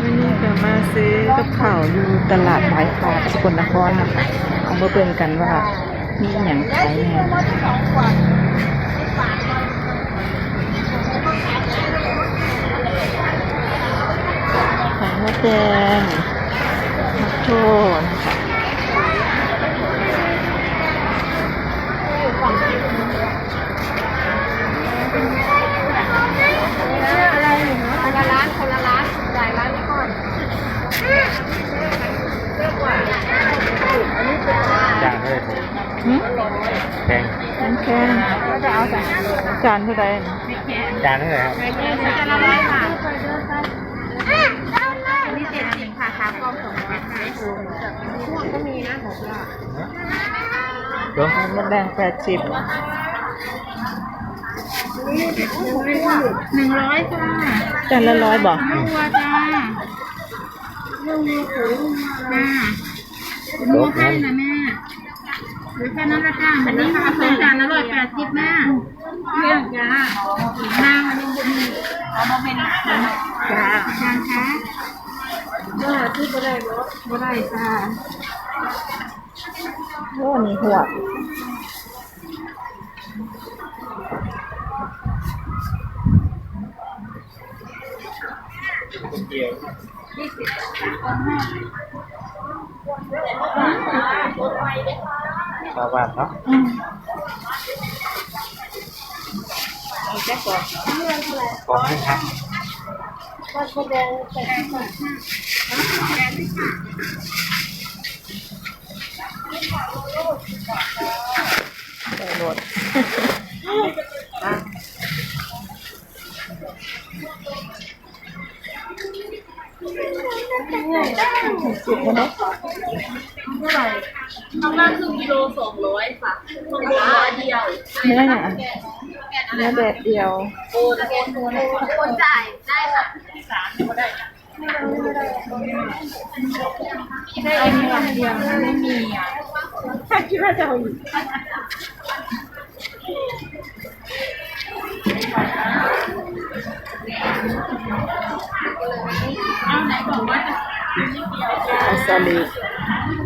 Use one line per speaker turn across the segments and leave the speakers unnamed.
วันนี้ก็มาซื้อกับข้าวอยู่ตลาดหอยคาสกลนครนะคะเอามาเบิ่งกันว่ามีหยังขายแหน่ไข่มดแดงมักโชนะคะ
จาน
เท่าไหร่
หืม
แพง
น้ำแข็ง
ก็จะเอาแต่
จานเท่าไหร่นะ
จานเท่าไหร่ครับ
จะละร้อยค่ะอันนี้เจ็ดสิบค่ะขากล้องสองร้อยค่ะพวกก็มีนะหกละ
เดี๋ยว
ไข่มดแดงแปดสิบ
หนึ่งร้อยจ้า
จานละร้อยบอก
น้ำวัวจ้าลูกมีขุนจ้า มีให้นะแม่หรือแค่นั้นละจ้าอันนี้ค่ะสองจานละร้อยแปดสิบแม่เรื่องจ้านางอันนี้จะมีเอามาเป็นจ้าจานคะเออที่บ่ได้รถบ่ได้จ้า
โอ้นี่หัว
เดียวชา วบ้านเนาะ
อืม
ของให้ครับ
ใส่รถสิบมา เนาะ
ข้างล่างครึ่งกิโลสองร้อยค่ะสองร้อยเดียว
เนื้อหนังเนื้อแดดเดียว
โอนโอนโอนโอนจ่ายได้ค่ะที่สามก็ได้ได้มีวันเดียวไม่มีอะ
คิดว่าจะเอาอีก
เอาไหนบอกว่าจะ
เอาซาลี
เ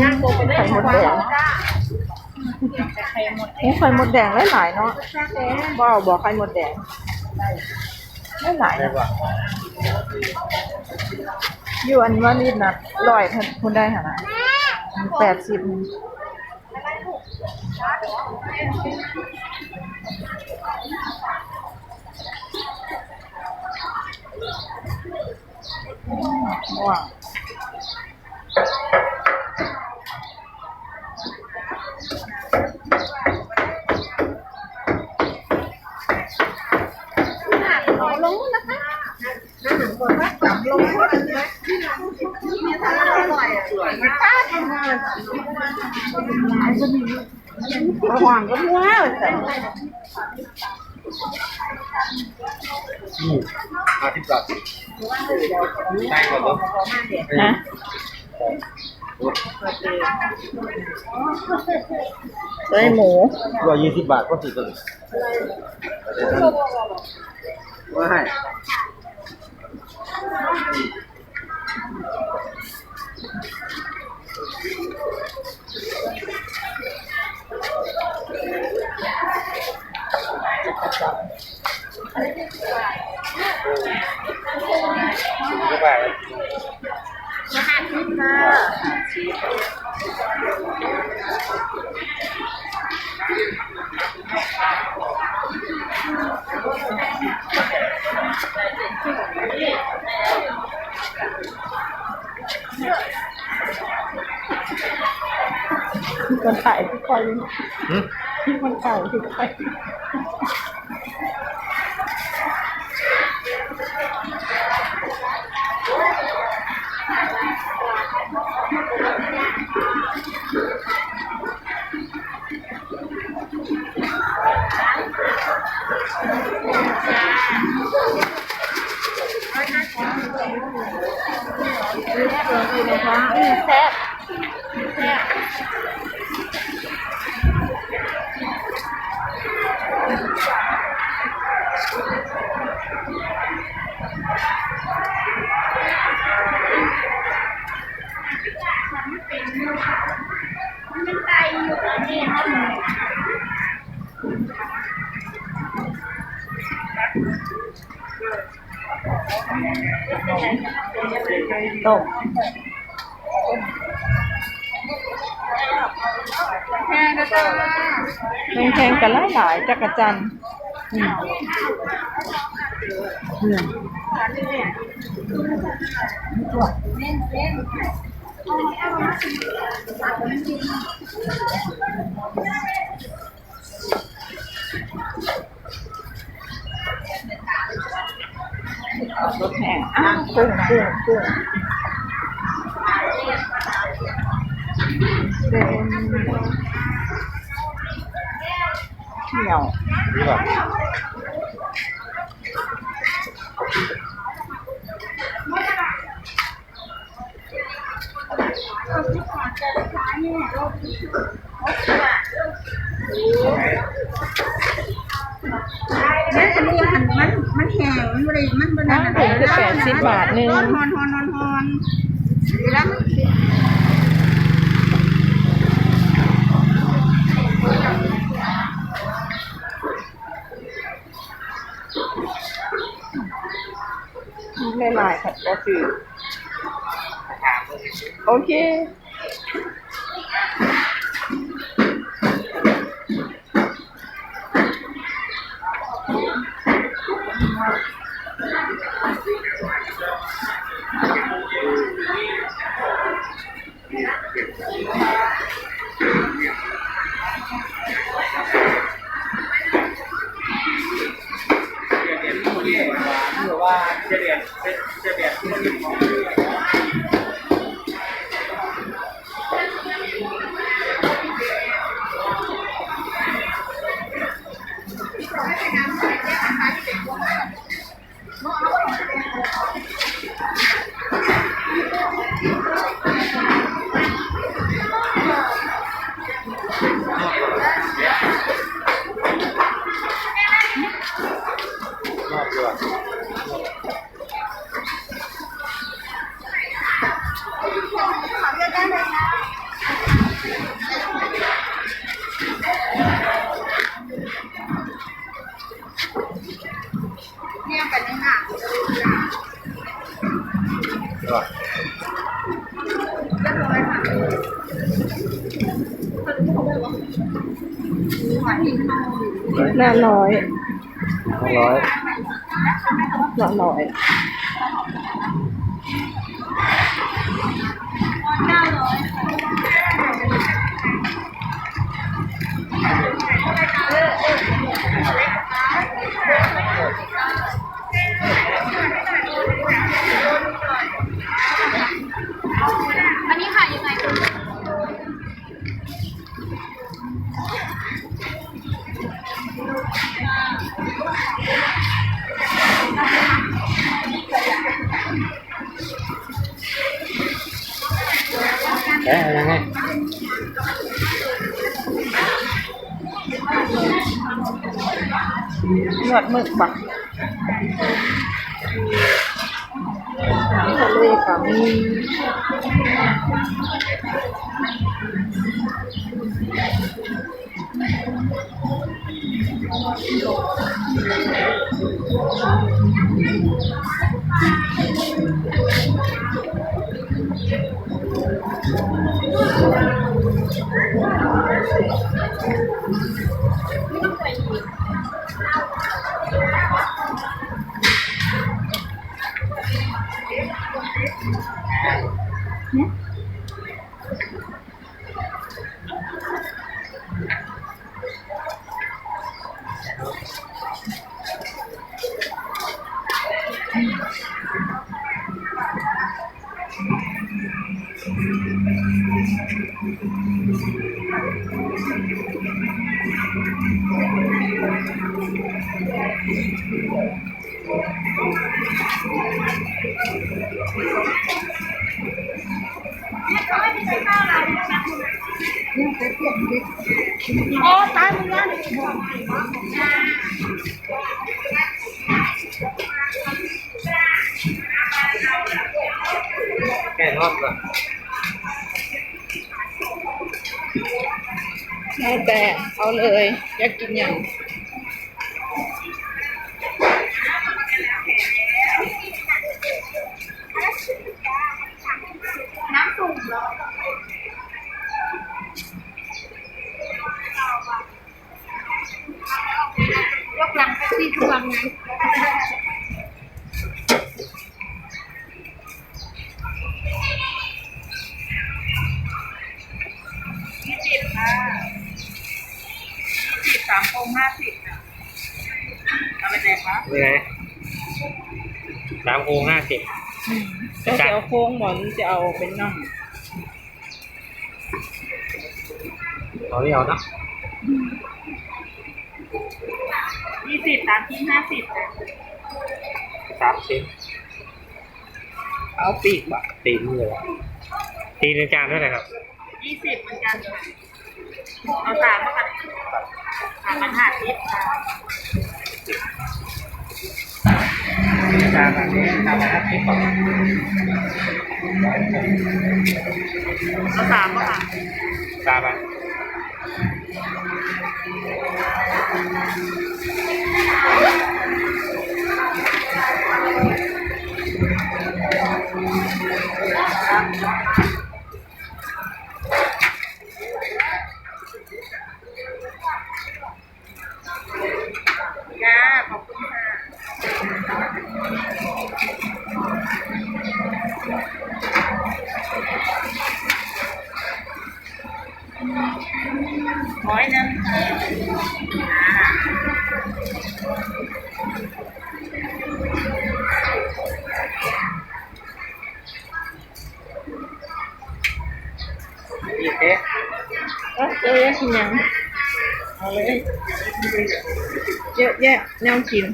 ย่า
งโกไปได้
ไข่มดแดง
ไหมด
โอ้ไข่มดแดงหลายๆเนาะบ่เอาบอกไข่มดแดงไหลายนะอยู่อันว่านี่นะร้อยคุณได้ค่ะนะแปดสิบ ว้าว
ขอลงนะคะน้ำหนังคนว่าจับลงว่าอะไรนะมีทางอร่อยอะสวยมากทำงาน
ระหว่างก็ว้าวแต่
นี่มา ที่ปลัดได้ก่อนเนาะ
นะเอ้ยหมู
ร้อยยี่สิบบาทก็สี่ตัวไม่ไป
มาหาทิพย์ค่ะ
มีคนถ่าย วันเก่ายทุกคน
เแซ่บเลยนะคะ
อืมแซ่บ
แซ่บ
ต้ม
แค่นะจ๊ะ
แพงๆกันหลายๆจักรจันทร์รถแห่อ้าวกุ้งกุ้งกุ้ง เป็นเหนียว
นี่ป่ะ
แม่อันนี้มันมันมันแห้งมันบริมันบริ
น้ำถุงคือแปดสิบบาทหนึง
ฮอนฮอนฮอนฮอนฮอนแล้ว
ไม่ลายผัดก็คือโอเค
ห รือว่าจเบียนจะเรียน ดีกว่า
ละร้อย
ห้าร้อย
ละร้อย
อัน น
วดมึกบักทะเลกั
บมี Yeah? แค่
ทอดก่อน
แล้วแต่เอาเลยอยากกินอย่าง
น้ำสุ่มเหรอยกหลังไปที่ทุกวันไง
ยี่สิบค่ะยี่สิบสามโคงห้าสิบนะเอาไปไหนคะ
นี่ไงสามโครงห้าสิบ
ก็จะเอาโค้งหมอนจะเอาเป็นน่อง
เอาไม่เอานะ
ยี่สิบสามชิ้นห้าสิบจ้ะ
สามชิ้น
เอาปีกบ่ะ
ตีนเลยตีนจานเท่าไหร่ครับ
ยี่สิบเหมือนกันค่ะเอาสามมากันสามมันห้าสิบค่ะ
จานแบบนี้จานละห้าสิบก่อน
เอาสามมาค่ะ
จานละ
จ้าขอบคุณค่ะ ร้อยหนึงค่ะ
ยี่สิบ
เอ้ยเยอะแยะกินอย่างเอาเลยเยอะ แยะแนวกิน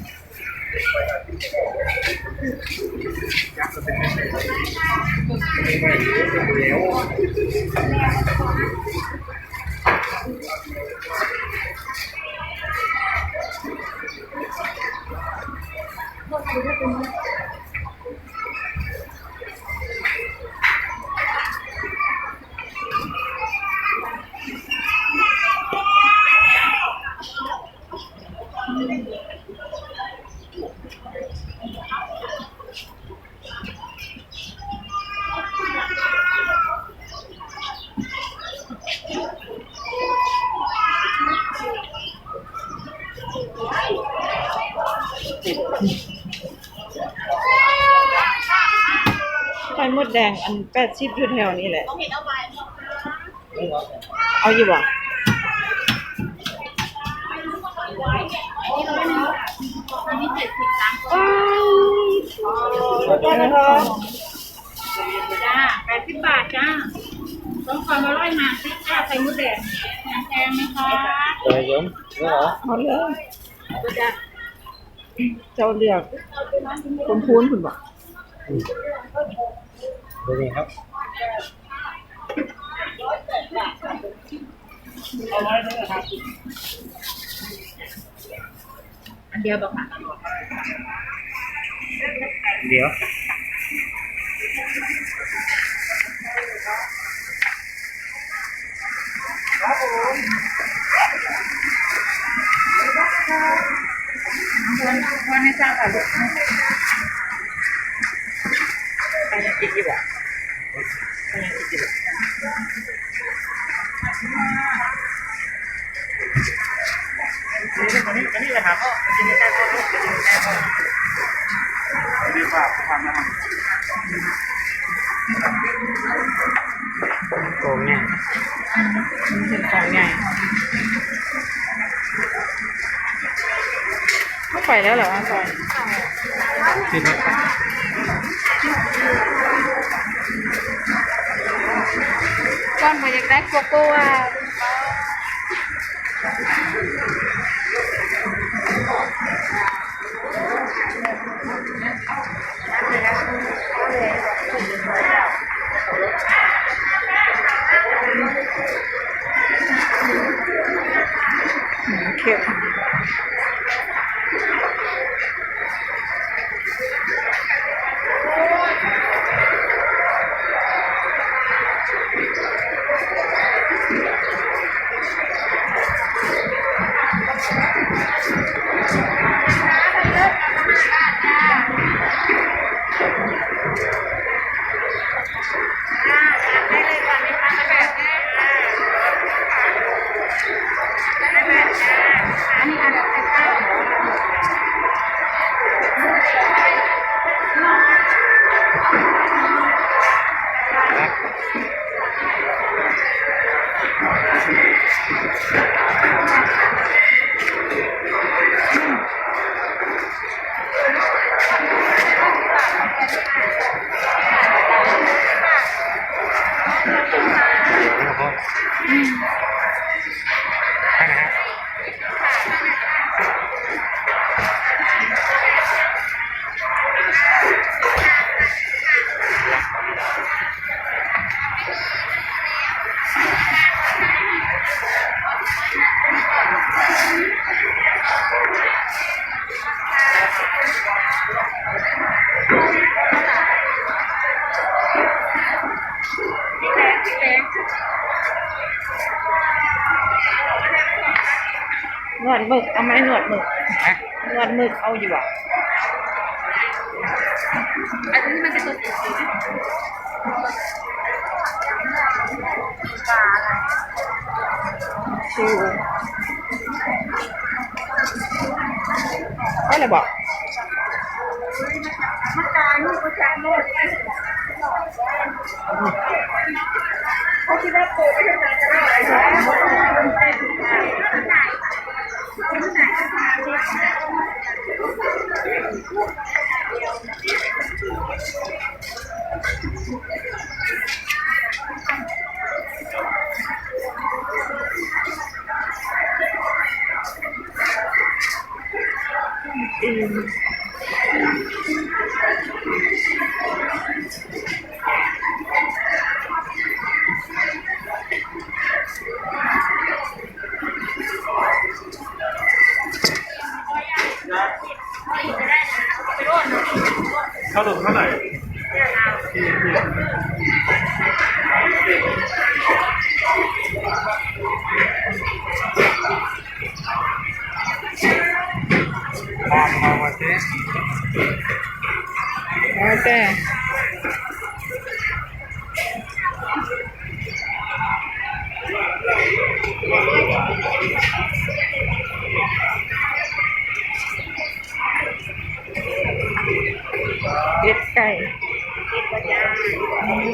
อันแปดสิบอยู่แถวนี้แหละเอาอยู่บ่
อันนี้เจ็ดสิบสามคน
ว้าวได้แล้วครับ
จ้าแปดสิบบาทจ้าต้องความอร่อยมากสิจ้าใส่มดแดงน้ำแกงไหมคะ
เลยยมนี่เหรอ
เอาเลยเจ้าเลือกคนพูนคุณบ่
ดูนี่ครับ
อันเดียวบอกค่ะ
เดี๋ยว
วันให้ทราบค่ะลูก
ไปยังกินอยู่บ่ไไม่ไปแล้วเหรออาซอย
คือเนี่ย
ก้อนมาอยากได้โกโก้อะ
วดหมึกเอาไหมหนวดหมึก
ฮะ
หนวดหมึกเอาอยู่บ่
อันนี้มันจะตัวสีสี
ชิวก็เลยบอก
เขา e, เอ็
ดไก่อืม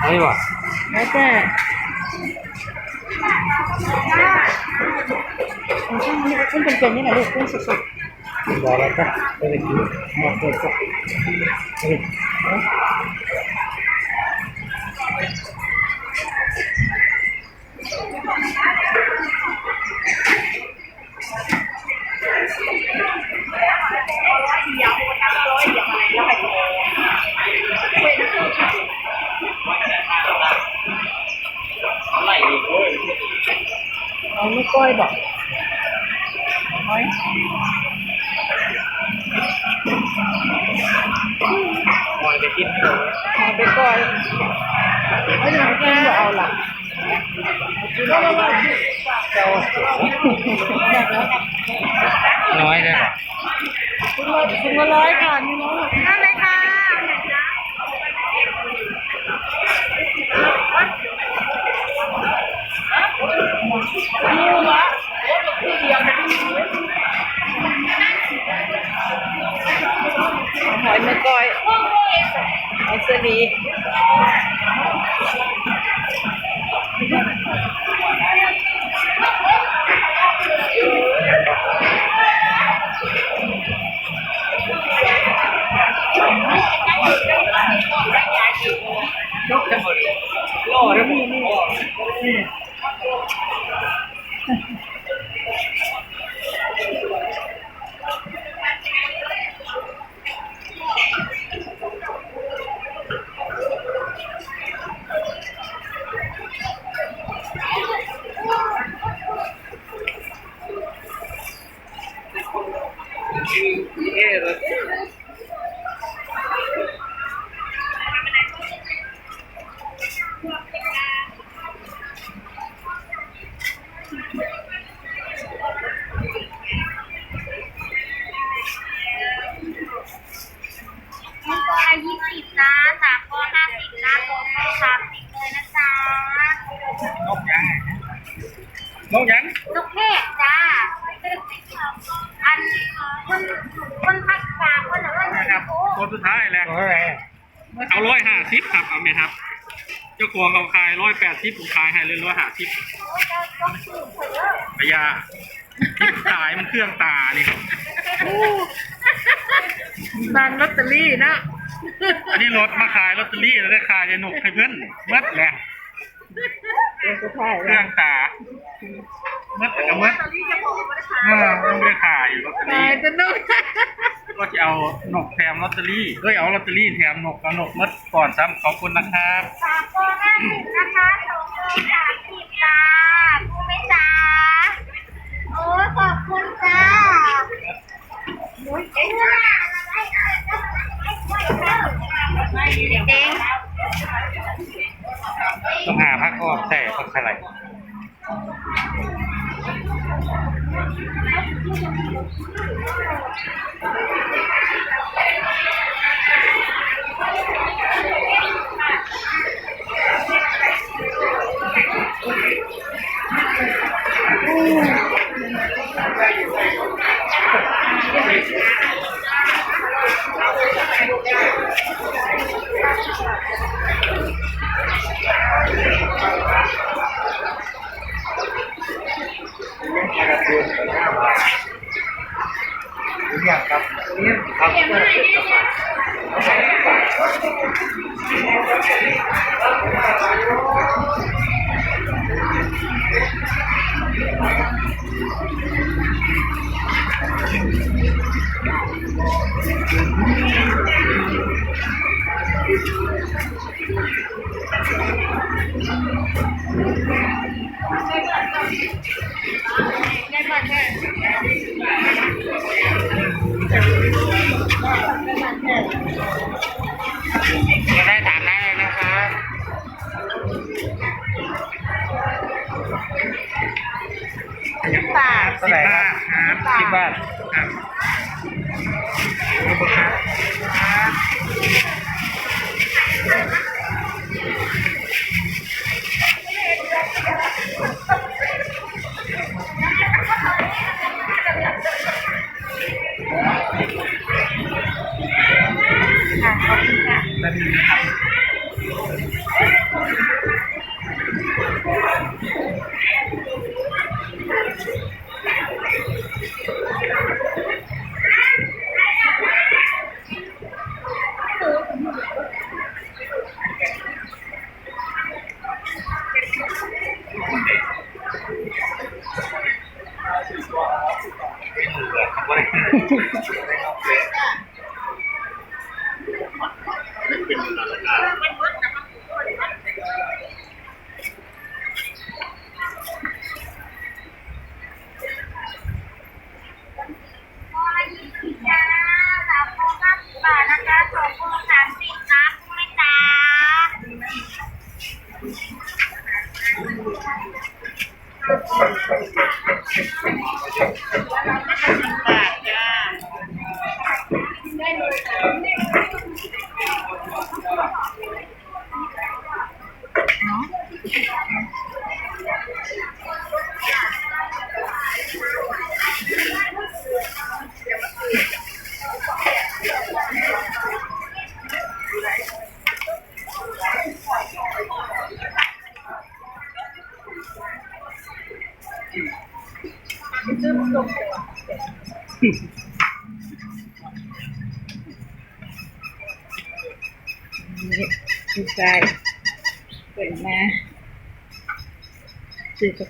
เอาดีกว่า
แล้ว แเเจ้า
ของเขาขายร้อยแปดสิบผมขายให้เลยร้อยห้าสิบ
เจ้าต้องซื้อเถอะ
พยาที่ขายมันเครื่องตานี่ครับ
บานลอตเตอรี่นะ
อันนี้รถมาขายลอตเตอรี่แล้วได้ขายจะหนุกให้เพื่อนเมื่อแหละ
เป็นสุดท้าย
เค
แล้
รื่
ว
องตาเมื่อแต่เมื่อเออไม่ได้ขายลอตเตอ
ตา
รี่
ยจะนุ่ม
ก็จะเอาหนกแถมลอตเตอรี่เอ้ยเอาลอตเตอรี่แถมหนกกับหนกเมื่อก่อนซ้ำขอบคุณนะครับ
สามกรห้าสิบนะคะโตโต้สามสิบจ้ารู้ไหมจ๊ะโอ้ขอบคุณจ้า
ต้องหาพักอ้อมใส่ผักอะไร จะ เท่าไหร่ครับสิบบาทครับ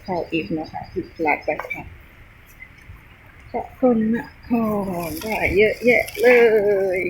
ซื้อกระเพราอีกนะคะสิบหลักไปค่ะขอบคุณนะโอ้ได้เยอะแยะเลย